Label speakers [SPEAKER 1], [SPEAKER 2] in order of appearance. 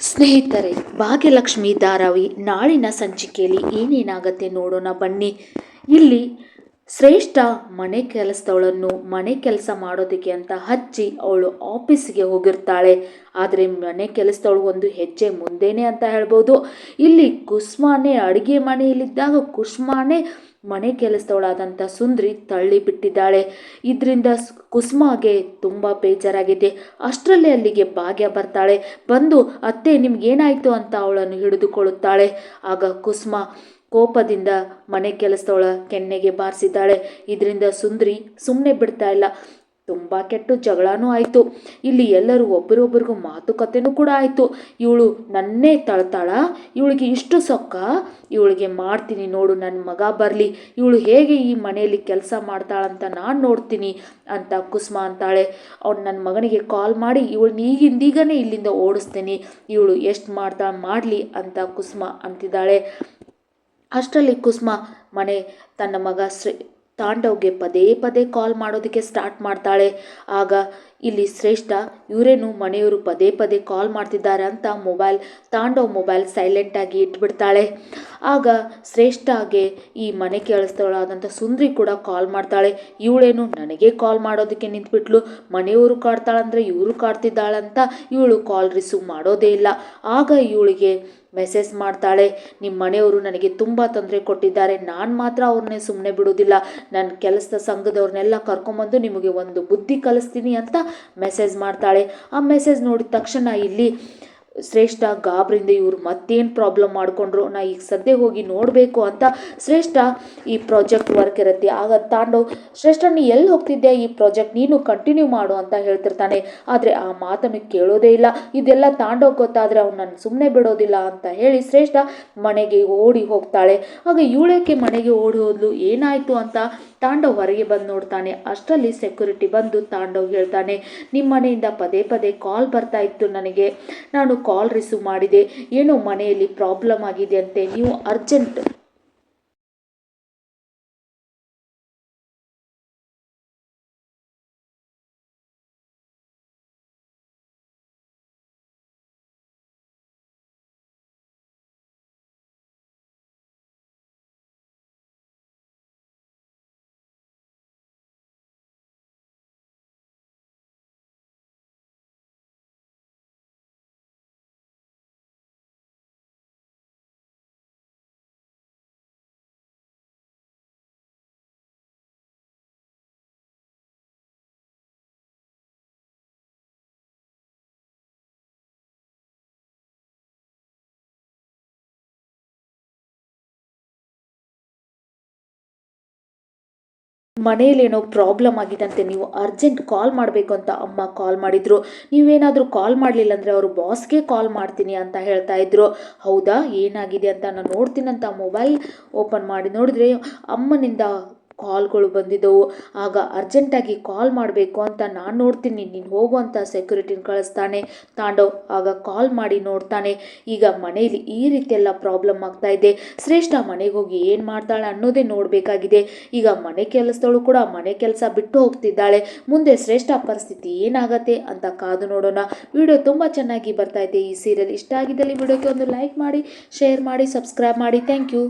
[SPEAKER 1] ಸ್ನೇಹಿತರೆ ಭಾಗ್ಯಲಕ್ಷ್ಮಿ ಧಾರಾವಿ ನಾಳಿನ ಸಂಚಿಕೆಯಲ್ಲಿ ಏನೇನಾಗತ್ತೆ ನೋಡೋಣ ಬನ್ನಿ. ಇಲ್ಲಿ ಶ್ರೇಷ್ಠ ಮನೆ ಕೆಲಸದವಳನ್ನು ಮನೆ ಕೆಲಸ ಮಾಡೋದಕ್ಕೆ ಅಂತ ಹಚ್ಚಿ ಅವಳು ಆಫೀಸ್ಗೆ ಹೋಗಿರ್ತಾಳೆ. ಆದರೆ ಮನೆ ಕೆಲಸದವಳು ಒಂದು ಹೆಜ್ಜೆ ಮುಂದೆನೆ ಅಂತ ಹೇಳ್ಬೋದು. ಇಲ್ಲಿ ಕುಸ್ಮಾನೆ ಅಡುಗೆ ಮನೆಯಲ್ಲಿದ್ದಾಗ ಕುಸ್ಮಾನೆ ಮನೆ ಕೆಲಸದವಳಾದಂಥ ಸುಂದ್ರಿ ತಳ್ಳಿ ಬಿಟ್ಟಿದ್ದಾಳೆ ಇದರಿಂದ ಕುಸ್ಮಾಗೆ ತುಂಬ ಬೇಜಾರಾಗಿದೆ. ಅಷ್ಟರಲ್ಲೇ ಅಲ್ಲಿಗೆ ಭಾಗ್ಯ ಬರ್ತಾಳೆ. ಬಂದು, ಅತ್ತೆ, ನಿಮ್ಗೇನಾಯಿತು? ಅಂತ ಅವಳನ್ನು ಹಿಡಿದುಕೊಳ್ಳುತ್ತಾಳೆ. ಆಗ ಕುಸುಮ ಕೋಪದಿಂದ ಮನೆ ಕೆಲಸದವಳ ಕೆನ್ನೆಗೆ ಬಾರಿಸಿದ್ದಾಳೆ. ಇದರಿಂದ ಸುಂದ್ರಿ ಸುಮ್ಮನೆ ಬಿಡ್ತಾ ಇಲ್ಲ. ತುಂಬ ಕೆಟ್ಟು ಜಗಳನೂ ಆಯಿತು. ಇಲ್ಲಿ ಎಲ್ಲರೂ ಒಬ್ಬರೊಬ್ಬರಿಗೂ ಮಾತುಕತೆನೂ ಕೂಡ ಆಯಿತು. ಇವಳು ನನ್ನೇ ತಳ್ತಾಳ? ಇವಳಿಗೆ ಇಷ್ಟು ಸೊಕ್ಕ? ಇವಳಿಗೆ ಮಾಡ್ತೀನಿ ನೋಡು ನನ್ನ ಮಗ ಬರಲಿ. ಇವಳು ಹೇಗೆ ಈ ಮನೆಯಲ್ಲಿ ಕೆಲಸ ಮಾಡ್ತಾಳಂತ ನಾನು ನೋಡ್ತೀನಿ ಅಂತ ಕುಸುಮ ಅಂತಾಳೆ. ಅವ್ನು ನನ್ನ ಮಗನಿಗೆ ಕಾಲ್ ಮಾಡಿ, ಇವಳು ಈಗಿಂದೀಗನೇ ಇಲ್ಲಿಂದ ಓಡಿಸ್ತೀನಿ. ಇವಳು ಎಷ್ಟು ಮಾಡ್ತಾಳೆ ಮಾಡಲಿ ಅಂತ ಕುಸುಮ ಅಂತಿದ್ದಾಳೆ. ಅಷ್ಟರಲ್ಲಿ ಕುಸುಮ ಮನೆ ತನ್ನ ಮಗ ಶ್ರೇ, ತಾಂಡವ್ಗೆ ಪದೇ ಪದೇ ಕಾಲ್ ಮಾಡೋದಕ್ಕೆ ಸ್ಟಾರ್ಟ್ ಮಾಡ್ತಾಳೆ. ಆಗ ಇಲ್ಲಿ ಶ್ರೇಷ್ಠ, ಇವರೇನು ಮನೆಯವರು ಪದೇ ಪದೇ ಕಾಲ್ ಮಾಡ್ತಿದ್ದಾರೆ ಅಂತ ಮೊಬೈಲ್ ತಾಂಡವ್ ಮೊಬೈಲ್ ಸೈಲೆಂಟಾಗಿ ಇಟ್ಬಿಡ್ತಾಳೆ. ಆಗ ಶ್ರೇಷ್ಠಗೆ ಈ ಮನೆ ಕೇಳಿಸ್ತವಳಾದಂಥ ಸುಂದ್ರಿ ಕೂಡ ಕಾಲ್ ಮಾಡ್ತಾಳೆ. ಇವಳೇನು ನನಗೆ ಕಾಲ್ ಮಾಡೋದಕ್ಕೆ ನಿಂತ್ಬಿಟ್ಲು. ಮನೆಯವರು ಕಾಡ್ತಾಳಂದ್ರೆ ಇವರು ಕಾಡ್ತಿದ್ದಾಳಂತ. ಇವಳು ಕಾಲ್ ರಿಸೀವ್ ಮಾಡೋದೇ ಇಲ್ಲ. ಆಗ ಇವಳಿಗೆ ಮೆಸೇಜ್ ಮಾಡ್ತಾಳೆ. ನಿಮ್ಮ ಮನೆಯವರು ನನಗೆ ತುಂಬ ತೊಂದರೆ ಕೊಟ್ಟಿದ್ದಾರೆ. ನಾನು ಮಾತ್ರ ಅವ್ರನ್ನೇ ಸುಮ್ಮನೆ ಬಿಡೋದಿಲ್ಲ. ನನ್ನ ಕೆಲಸದ ಸಂಘದವ್ರನ್ನೆಲ್ಲ ಕರ್ಕೊಂಬಂದು ನಿಮಗೆ ಒಂದು ಬುದ್ಧಿ ಕಲಿಸ್ತೀನಿ ಅಂತ ಮೆಸೇಜ್ ಮಾಡ್ತಾಳೆ. ಆ ಮೆಸೇಜ್ ನೋಡಿದ ತಕ್ಷಣ ಇಲ್ಲಿ ಶ್ರೇಷ್ಠ ಗಾಬ್ರಿಂದ ಇವರು ಮತ್ತೇನು ಪ್ರಾಬ್ಲಮ್ ಮಾಡಿಕೊಂಡ್ರು? ನಾ ಈಗ ಸದ್ಯ ಹೋಗಿ ನೋಡಬೇಕು ಅಂತ ಶ್ರೇಷ್ಠ ಈ ಪ್ರಾಜೆಕ್ಟ್ ವರ್ಕ್ ಇರುತ್ತೆ. ಆಗ ತಾಂಡು ಶ್ರೇಷ್ಠ ನೀ ಎಲ್ಲಿ ಹೋಗ್ತಿದ್ದೆ ಈ ಪ್ರಾಜೆಕ್ಟ್ ನೀನು ಕಂಟಿನ್ಯೂ ಮಾಡು ಅಂತ ಹೇಳ್ತಿರ್ತಾನೆ. ಆದರೆ ಆ ಮಾತನ್ನು ಕೇಳೋದೇ ಇಲ್ಲ. ಇದೆಲ್ಲ ತಾಂಡೋ ಗೊತ್ತಾದರೆ ಅವ್ನು ನನ್ನ ಸುಮ್ಮನೆ ಬಿಡೋದಿಲ್ಲ ಅಂತ ಹೇಳಿ ಶ್ರೇಷ್ಠ ಮನೆಗೆ ಓಡಿ ಹೋಗ್ತಾಳೆ. ಆಗ ಇವಳೇಕೆ ಮನೆಗೆ ಓಡಿ ಹೋದ್ಲು? ಏನಾಯಿತು ಅಂತ ತಾಂಡವ್ ಹೊರಗೆ ಬಂದು ನೋಡ್ತಾನೆ. ಅಷ್ಟರಲ್ಲಿ ಸೆಕ್ಯೂರಿಟಿ ಬಂದು ತಾಂಡವ್ ಹೇಳ್ತಾನೆ ನಿಮ್ಮ ಮನೆಯಿಂದ ಪದೇ ಪದೇ ಕಾಲ್ ಬರ್ತಾ ಇತ್ತು ನನಗೆ. ನಾನು ಕಾಲ್ ರಿಸೀವ್ ಮಾಡಿದೆ. ಏನೋ ಮನೆಯಲ್ಲಿ ಪ್ರಾಬ್ಲಮ್ ಆಗಿದೆ ಅಂತೆ. ನೀವು ಅರ್ಜೆಂಟ್ ಮನೆಯಲ್ಲೇನೋ ಪ್ರಾಬ್ಲಮ್ ಆಗಿದಂತೆ ನೀವು ಅರ್ಜೆಂಟ್ ಕಾಲ್ ಮಾಡಬೇಕು ಅಂತ ಅಮ್ಮ ಕಾಲ್ ಮಾಡಿದರು. ನೀವೇನಾದರೂ ಕಾಲ್ ಮಾಡಲಿಲ್ಲ ಅಂದರೆ ಅವರು ಬಾಸ್ಗೆ ಕಾಲ್ ಮಾಡ್ತೀನಿ ಅಂತ ಹೇಳ್ತಾ ಇದ್ರು. ಹೌದಾ? ಏನಾಗಿದೆ ಅಂತ ನಾನು ನೋಡ್ತೀನಂತ ಮೊಬೈಲ್ ಓಪನ್ ಮಾಡಿ ನೋಡಿದ್ರೆ ಅಮ್ಮನಿಂದ ಕಾಲ್ಗಳು ಬಂದಿದ್ದವು. ಆಗ ಅರ್ಜೆಂಟಾಗಿ ಕಾಲ್ ಮಾಡಬೇಕು ಅಂತ ನಾನು ನೋಡ್ತೀನಿ. ನೀನು ಹೋಗುವಂಥ ಸೆಕ್ಯೂರಿಟಿನ ಕಳಿಸ್ತಾನೆ. ತಾಂಡವ್ ಆಗ ಕಾಲ್ ಮಾಡಿ ನೋಡ್ತಾನೆ. ಈಗ ಮನೆಯಲ್ಲಿ ಈ ರೀತಿಯೆಲ್ಲ ಪ್ರಾಬ್ಲಮ್ ಆಗ್ತಾ ಇದೆ. ಶ್ರೇಷ್ಠ ಮನೆಗೆ ಹೋಗಿ ಏನು ಮಾಡ್ತಾಳೆ ಅನ್ನೋದೇ ನೋಡಬೇಕಾಗಿದೆ. ಈಗ ಮನೆ ಕೆಲಸದವಳು ಕೂಡ ಮನೆ ಕೆಲಸ ಬಿಟ್ಟು ಹೋಗ್ತಿದ್ದಾಳೆ. ಮುಂದೆ ಶ್ರೇಷ್ಠ ಪರಿಸ್ಥಿತಿ ಏನಾಗತ್ತೆ ಅಂತ ಕಾದು ನೋಡೋಣ. ವಿಡಿಯೋ ತುಂಬ ಚೆನ್ನಾಗಿ ಬರ್ತಾ ಇದೆ. ಈ ಸೀರಿಯಲ್ ಇಷ್ಟ ಆಗಿದ್ದಲ್ಲಿ ವಿಡಿಯೋಕ್ಕೆ ಒಂದು ಲೈಕ್ ಮಾಡಿ ಶೇರ್ ಮಾಡಿ ಸಬ್ಸ್ಕ್ರೈಬ್ ಮಾಡಿ. Thank you